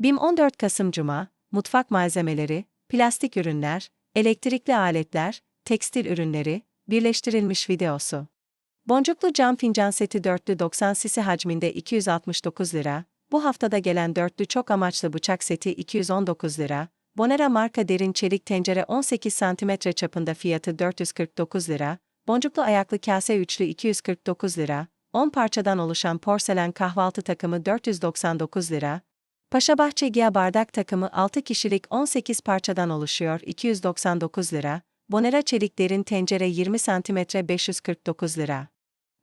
BİM 14 Kasım Cuma, mutfak malzemeleri, plastik ürünler, elektrikli aletler, tekstil ürünleri, birleştirilmiş videosu. Boncuklu cam fincan seti dörtlü 90 sisi hacminde 269 lira, bu haftada gelen dörtlü çok amaçlı bıçak seti 219 lira, Bonera marka derin çelik tencere 18 cm çapında fiyatı 449 lira, boncuklu ayaklı kase üçlü 249 lira, 10 parçadan oluşan porselen kahvaltı takımı 499 lira, Paşabahçe Gia bardak takımı 6 kişilik 18 parçadan oluşuyor. 299 lira, Bonera çelik derin tencere 20 cm 549 lira.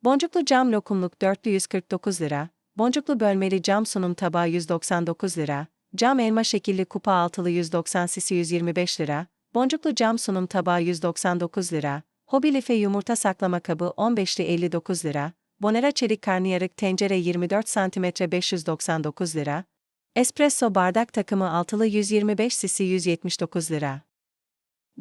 Boncuklu cam lokumluk dörtlü 149 lira, boncuklu bölmeli cam sunum tabağı 199 lira, cam elma şekilli kupa altılı 190 sisi 125 lira, boncuklu cam sunum tabağı 199 lira, hobi life yumurta saklama kabı 15'li 59 lira, Bonera çelik karnıyarık tencere 24 cm 599 lira, espresso bardak takımı altılı 125 sisi 179 lira.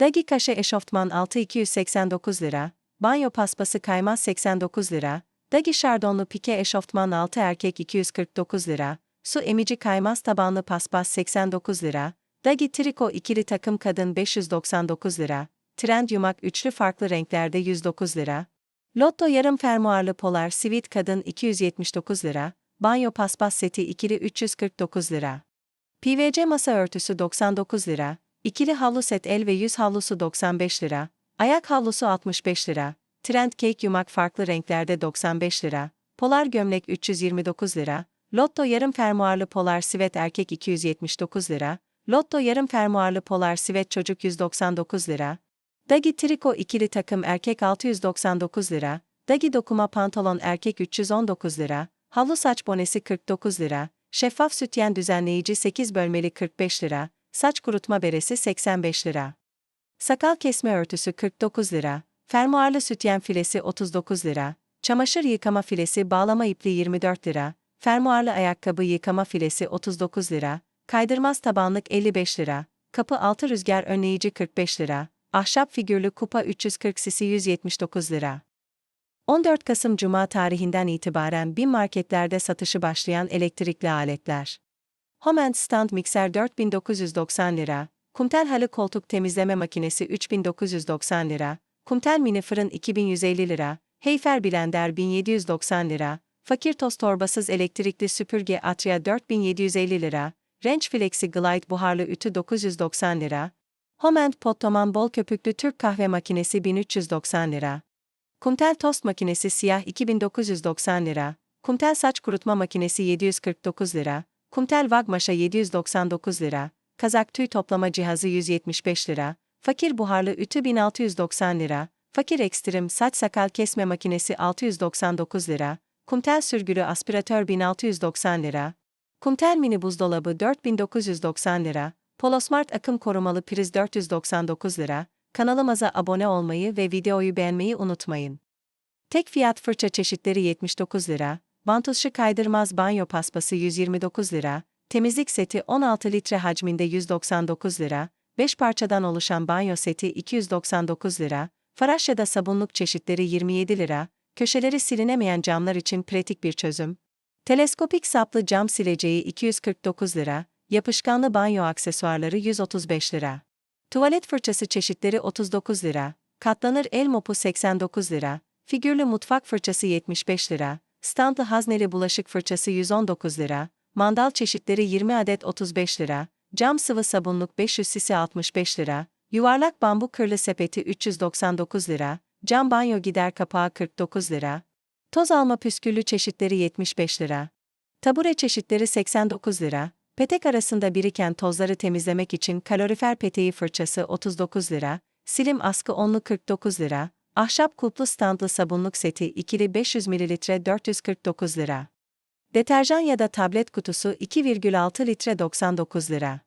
Dagi kaşe eşofman 6 289 lira, banyo paspası kaymaz 89 lira, Dagi şardonlu pike eşofman 6 erkek 249 lira, su emici kaymaz tabanlı paspas 89 lira, Dagi triko ikili takım kadın 599 lira, trend yumak üçlü farklı renklerde 109 lira, Lotto yarım fermuarlı polar sivit kadın 279 lira, banyo paspas seti ikili 349 lira. PVC masa örtüsü 99 lira, ikili havlu set el ve yüz havlusu 95 lira, ayak havlusu 65 lira, trend cake yumak farklı renklerde 95 lira, polar gömlek 329 lira, Lotto yarım fermuarlı polar sivet erkek 279 lira, Lotto yarım fermuarlı polar sivet çocuk 199 lira, Dagi triko ikili takım erkek 699 lira, Dagi dokuma pantolon erkek 319 lira, havlu saç bonesi 49 lira, şeffaf sütyen düzenleyici 8 bölmeli 45 lira, saç kurutma beresi 85 lira. Sakal kesme örtüsü 49 lira, fermuarlı sütyen filesi 39 lira, çamaşır yıkama filesi bağlama ipli 24 lira, fermuarlı ayakkabı yıkama filesi 39 lira, kaydırmaz tabanlık 55 lira, kapı altı rüzgar önleyici 45 lira, ahşap figürlü kupa 340 sisi 179 lira. 14 Kasım Cuma tarihinden itibaren bin marketlerde satışı başlayan elektrikli aletler. Home Stand mikser 4990 lira, Kumtel halı koltuk temizleme makinesi 3990 lira, Kumtel mini fırın 2150 lira, Heyfer blender 1790 lira, Fakir toz torbasız elektrikli süpürge Atria 4750 lira, Range Flexi Glide buharlı ütü 990 lira, Home Pottoman bol köpüklü Türk kahve makinesi 1390 lira. Kumtel tost makinesi siyah 2990 lira, Kumtel saç kurutma makinesi 749 lira, Kumtel Vagmaşa 799 lira, Kazak tüy toplama cihazı 175 lira, Fakir buharlı ütü 1690 lira, Fakir ekstrem saç sakal kesme makinesi 699 lira, Kumtel sürgülü aspiratör 1690 lira, Kumtel mini buzdolabı 4990 lira, Polosmart akım korumalı priz 499 lira, kanalımıza abone olmayı ve videoyu beğenmeyi unutmayın. Tek fiyat fırça çeşitleri 79 lira, bantuşu kaydırmaz banyo paspası 129 lira, temizlik seti 16 litre hacminde 199 lira, 5 parçadan oluşan banyo seti 299 lira, Faraşya'da sabunluk çeşitleri 27 lira, köşeleri silinemeyen camlar için pratik bir çözüm. Teleskopik saplı cam sileceği 249 lira, yapışkanlı banyo aksesuarları 135 lira. Tuvalet fırçası çeşitleri 39 lira, katlanır el mopu 89 lira, figürlü mutfak fırçası 75 lira, standlı hazneli bulaşık fırçası 119 lira, mandal çeşitleri 20 adet 35 lira, cam sıvı sabunluk 500 cc 65 lira, yuvarlak bambu kırlı sepeti 399 lira, cam banyo gider kapağı 49 lira, toz alma püsküllü çeşitleri 75 lira, tabure çeşitleri 89 lira, petek arasında biriken tozları temizlemek için kalorifer peteği fırçası 39 lira, silim askı onlu 49 lira, ahşap kulplu standlı sabunluk seti ikili 500 ml 449 lira. Deterjan ya da tablet kutusu 2,6 litre 99 lira.